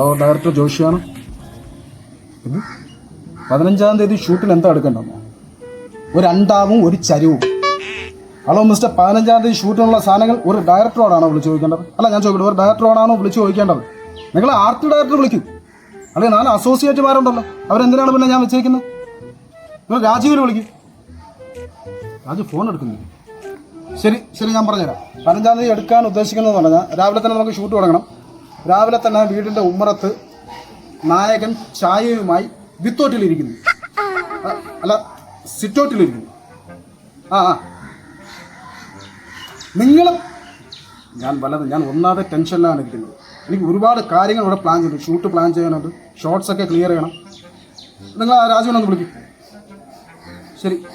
Hello director ജോഷിയാണ് പതിനഞ്ചാം തീയതി ഷൂട്ടിന് എന്താ എടുക്കേണ്ടതെന്നോ ഒരു അണ്ടാവും ഒരു ചരിവും. ഹലോ മിസ്റ്റർ പതിനഞ്ചാം തീയതി ഷൂട്ടിനുള്ള സാധനങ്ങൾ ഒരു ഡയറക്ടറോടാണോ വിളിച്ച് ചോദിക്കേണ്ടത്? അല്ല ഞാൻ ചോദിക്കട്ടെ ഒരു ഡയറക്ടറോടാണോ വിളിച്ച് ചോദിക്കേണ്ടത്? നിങ്ങൾ ആർട്ട് ഡയറക്ടർ വിളിക്കൂ. അല്ലെങ്കിൽ നാല് അസോസിയേറ്റുമാരുണ്ടല്ലോ അവരെന്തിനാണ് പിന്നെ ഞാൻ വെച്ചേക്കുന്നത്? നിങ്ങൾ രാജീവിനെ വിളിക്കൂ. രാജു ഫോൺ എടുക്കുന്നില്ല ശരി ശരി ഞാൻ പറഞ്ഞുതരാം. പതിനഞ്ചാം തീയതി എടുക്കാൻ ഉദ്ദേശിക്കുന്നത് പറഞ്ഞാൽ രാവിലെ തന്നെ നമുക്ക് ഷൂട്ട് തുടങ്ങണം. രാവിലെ തന്നെ വീടിന്റെ ഉമ്മറത്ത് നായകൻ ചായയുമായി വിത്തോട്ടിലിരിക്കുന്നു. അല്ല സിറ്റോട്ടിലിരിക്കുന്നു. ആ ആ. നിങ്ങൾ ഞാൻ വല്ലത് ഞാൻ ഒന്നാതെ ടെൻഷനിലാണ് ഇരിക്കുന്നത്. എനിക്ക് ഒരുപാട് കാര്യങ്ങൾ ഇവിടെ പ്ലാൻ ചെയ്തു ഷൂട്ട് പ്ലാൻ ചെയ്യാനുണ്ട്. ഷോർട്സ് ഒക്കെ ക്ലിയർ ചെയ്യണം. നിങ്ങൾ ആ രാജുവിനൊന്ന് വിളിക്കും. ശരി.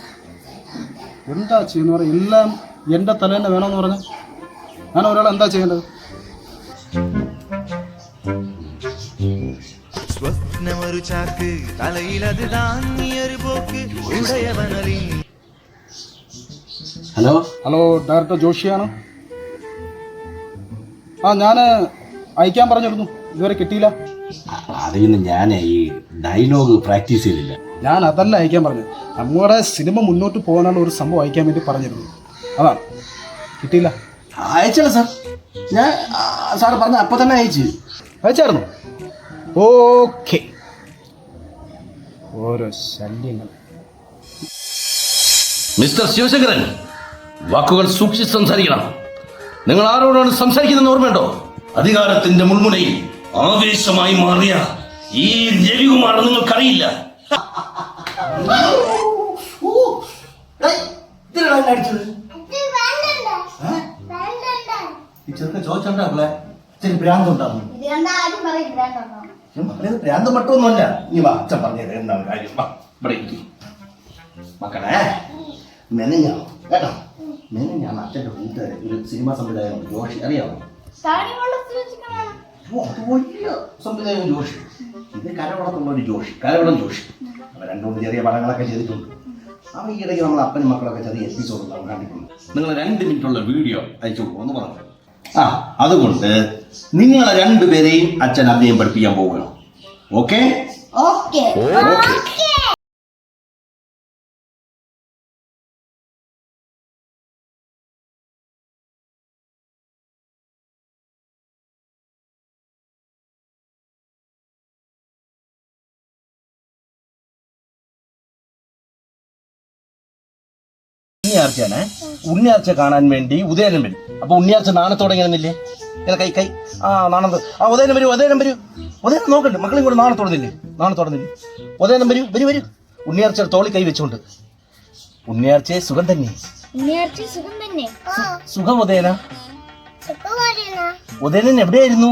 എന്താ ചെയ്യുന്ന പറയാം എല്ലാം എന്റെ തലേന്നെ വേണമെന്ന് പറഞ്ഞാൽ ഞാൻ ഒരാൾ എന്താ ചെയ്യേണ്ടത്? സ്വപ്നമൊരു ചാക്ക്. തലയിലത് താങ്ങിയൊരു പോക്ക്. ഉടയവനറിഞ്ഞു ഹലോ? ഹലോ ഡയറക്ടർ ജോഷിയാണ്. ആ ഞാൻ അയക്കാൻ പറഞ്ഞിരുന്നു. ഇതുവരെ കിട്ടിയില്ല. അതിന് ഞാൻ ഈ ഡയലോഗ് പ്രാക്ടീസ് ചെയ്തില്ല. ഞാൻ അതല്ല അയക്കാൻ പറഞ്ഞു നമ്മുടെ സിനിമ മുന്നോട്ട് പോകാനുള്ള ഒരു സംഭവം അയക്കാൻ വേണ്ടി പറഞ്ഞിരുന്നു. അതാണ്. കിട്ടിയില്ല. അയച്ചല്ല സാർ ഞാൻ സാർ പറഞ്ഞ അപ്പം തന്നെ അയച്ചു. അയച്ചായിരുന്നു. ഓക്കെ. ഓരോ ശല്യങ്ങൾ. മിസ്റ്റർ ശിവശങ്കരൻ വാക്കുകൾ സൂക്ഷിച്ച് സംസാരിക്കണം. നിങ്ങൾ ആരോടാണ് സംസാരിക്കുന്നത് ഓർമ്മയുണ്ടോ? അധികാരത്തിന്റെ മുൾമുനയിൽ ആവേശമായി മാറിയ ഈ രവികുമാർ നിങ്ങൾക്കറിയില്ല. ചോദിച്ചോണ്ടാ ഇച്ചിരി ഭ്രാന്തുണ്ടാവും വേണ്ടോ മക്കളെ മട്ടൊന്നുമല്ല നീ വാ അച്ഛൻ പറഞ്ഞത് എന്താണ് കാര്യം? വാ ഇവിടെ ഇരിക്ക്. മക്കളെ മെനഞ്ഞാണ് കേട്ടോ? മെനഞ്ഞാണ് അച്ഛന്റെ കൂട്ടുകാരൻ ഒരു സിനിമാ സംവിധായകൻ ജോഷി. അറിയാമോ ഓ, അത് വലിയ സംവിധായകൻ ജോഷി. ഇത് കരവളത്തുള്ള ഒരു ജോഷി കരവളം ജോഷി. അവൻ രണ്ടുമൂന്ന് ചെറിയ പടങ്ങളൊക്കെ ചെയ്തിട്ടുണ്ട്. അവ ഈ ഇടയ്ക്ക് നമ്മൾ അപ്പനും മക്കളൊക്കെ ചെറിയ എപ്പിസോഡ് നമ്മൾ കണ്ടിട്ടുണ്ട്. നിങ്ങൾ രണ്ട് മിനിറ്റുള്ള വീഡിയോ അയച്ചു കൊടുക്കുമെന്ന് പറഞ്ഞു. ആ അതുകൊണ്ട് നിങ്ങളെ രണ്ടുപേരെയും അച്ഛൻ അഭിനയം പഠിപ്പിക്കാൻ പോവുകയാണ്. Okay okay ഉണ്ണിയാർച്ചയാണ്. ഉണ്ണിയാർച്ച കാണാൻ വേണ്ടി ഉദയനം വരും. അപ്പൊ ഉണ്ണിയാർച്ച നാണത്തോടെ ഇങ്ങനെ കൈ കൈ. ആ നാണം ആ ഉദയനം വരൂ ഉദയനം വരൂ. ഉദയനം നോക്കണ്ട് മക്കളും കൂടെ നാണത്തോടെ നില്ലേ നാണത്തോടെ നില്ലേ ഉദയനം വരൂ വരൂ വരൂ. ഉണ്ണിയാർച്ച തോളി കൈ വെച്ചുകൊണ്ട്. ഉണ്ണിയാർച്ചയെ സുഖം തന്നെ. ഉണ്ണിയാർച്ച സുഖം തന്നെ. സുഖം ഉദയന? ഉദയനൻ എവിടെയായിരുന്നു?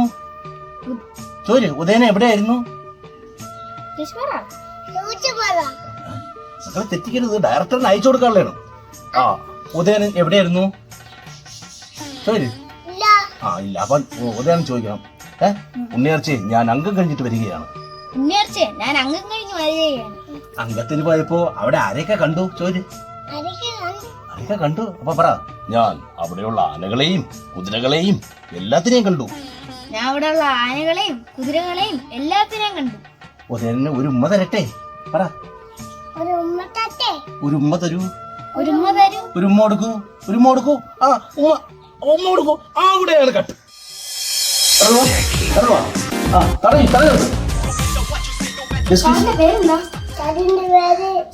ചോര് ഉദയന എവിടെയായിരുന്നു? മക്കളെ തെറ്റിക്കരുത് ഡയറക്ടറിന് അയച്ചു കൊടുക്കാനുള്ളതാണ്. ആ ഉദയൻ എവിടെയായിരുന്നു? ചോര് ആ ഇല്ല. അപ്പൊ ഉദയൻ ചോദിക്കണം. ഏ? ഉണ്ണിയാർച്ചയെ ഞാൻ അംഗം കഴിഞ്ഞിട്ട് വരികയാണ്. ഉണ്ണിയാർച്ച ഞാൻ അംഗം കഴിഞ്ഞ് വരികയാണ്. അംഗത്തിന് പോയപ്പോ അവിടെ ആരെയൊക്കെ കണ്ടു? ചോര് ആരെയൊക്കെ കണ്ടു? അപ്പൊ പറ. ഞാൻ അവിടെയുള്ള ആനകളെയും കുതിരകളെയും എല്ലാത്തിനെയും കണ്ടു. ഞാൻ അവിടെ ഉള്ള ആനകളെയും കുതിരകളെയും എല്ലാത്തിനെയും കണ്ടു. ഉദയനെ ഒരു ഉമ്മ തരട്ടെ. പറ. ഒരു ഉമ്മ തരൂ. ഒരു ഉമ്മ ഒരു ഉമ്മ കൊടുക്കൂ. ഒരു ഉമ്മ കൊടുക്കൂ. ആ ഉമ്മ ഉമ്മ കൊടുക്കൂ. അവിടെയാണ് കട്ട്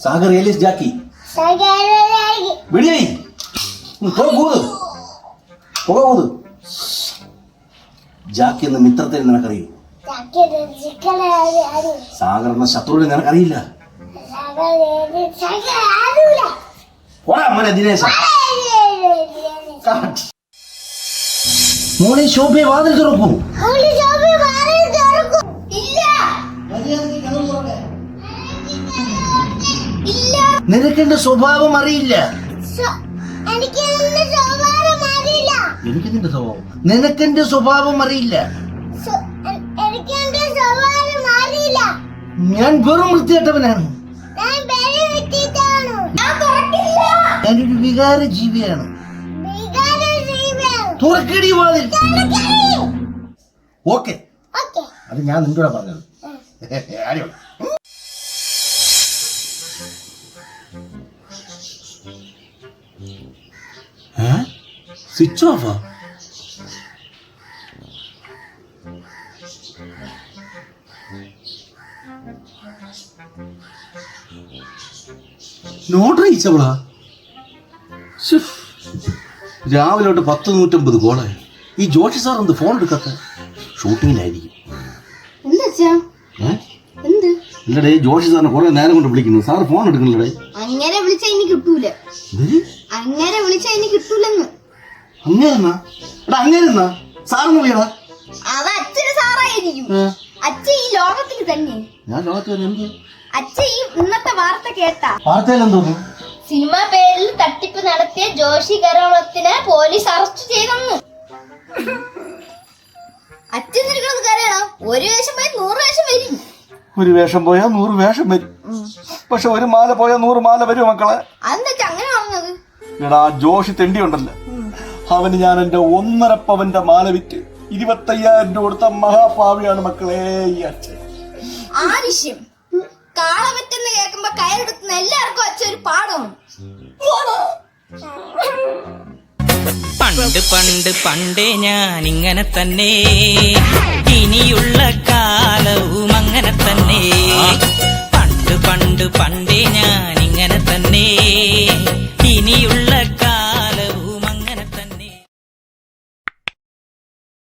സാഗർ ഏലിയസ് ജാക്കി. വെടിയായി ജാക്കി. എന്ന മിത്രത്തെ നിനക്കറിയൂ? സാഗർ എന്ന ശത്രുവിനെ നിനക്കറിയില്ല? പോടാ മോനെ ദിനേശ. മോനെ ശോഭയെ വാതിൽ തുറക്കൂ. നിനക്കെന്റെ സ്വഭാവം അറിയില്ല? എനിക്ക് നിന്റെ സ്വഭാവം നിനക്കെന്റെ സ്വഭാവം? അറിയില്ല? ഞാൻ വെറും വൃത്തികെട്ടവനാണ്. ഞാനൊരു വികാര ജീവിയാണ് തുറക്കടി വാതിൽ. ഓക്കെ. അത് ഞാൻ നിങ്ങളുടെ പറഞ്ഞത്. സ്വിച്ച് ഓഫാ നോട്ട് റീച്ചബിളാ? രാവിലെ തൊട്ട് പത്ത് നൂറ്റമ്പത് കോളായി ഈ ജോഷി സാർ എന്ത് ഫോൺ എടുക്കാത്ത ഷൂട്ടിങ്ങിലായിരിക്കും. ഇല്ലടേ ജോഷി സാറിനെ കുറെ നേരം കൊണ്ട് വിളിക്കുന്നു. സാർ ഫോൺ എടുക്കണില്ലടേ. അങ്ങനെ വിളിച്ചാ ഇനി കിട്ടൂല. അങ്ങനെ വിളിച്ചാ ഇനി കിട്ടൂലെന്ന്. അങ്ങനെന്നാ എടാ അങ്ങനെന്നാ സാറിന് വിളിയടാ അത് അച്ഛന് സാറായിരിക്കും. അച്ഛൻ ഈ ലോകത്തിൽ തന്നെ. ഞാൻ ലോകത്ത് വരെ എന്ത്? അച്ഛൻ ഈ ഇന്നത്തെ വാർത്ത കേട്ടാ. വാർത്തയിൽ എന്തോന്നു? സിനിമ പേരിൽ തട്ടിപ്പ് നടത്തിയ ജോഷി കരോളത്തിനെ പോലീസ് അറസ്റ്റ് ചെയ്തെന്ന്. അച്ഛൻ നിൽക്കുന്നത് കരയണം? ഒരു വേഷം പോയി നൂറ് വേഷം വരും. ഒരു വേഷം പോയാ നൂറ് വേഷം വരും. പക്ഷെ ഒരു മാല പോയാ നൂറ് മാല വരും മക്കളെ. അതെന്താ അങ്ങനെ പറഞ്ഞത്? എടാ ജോഷി തെണ്ടി ഉണ്ടല്ലോ. അവന് ഞാൻ എന്റെ ഒന്നര പവന്റെ മാല വിറ്റ് ഇരുപത്തയ്യായിരം രൂപ കൊടുത്ത മഹാഭാവിയാണ് മക്കളെ ഈ അച്ഛൻ. ആവശ്യം കാളവറ്റ കയറെടുക്കുന്ന എല്ലാവർക്കും അച്ഛൻ പാഠമാണ് പണ്ട് പണ്ട് പണ്ടേ ഞാൻ ഇങ്ങനെ തന്നെ. ഇനിയുള്ള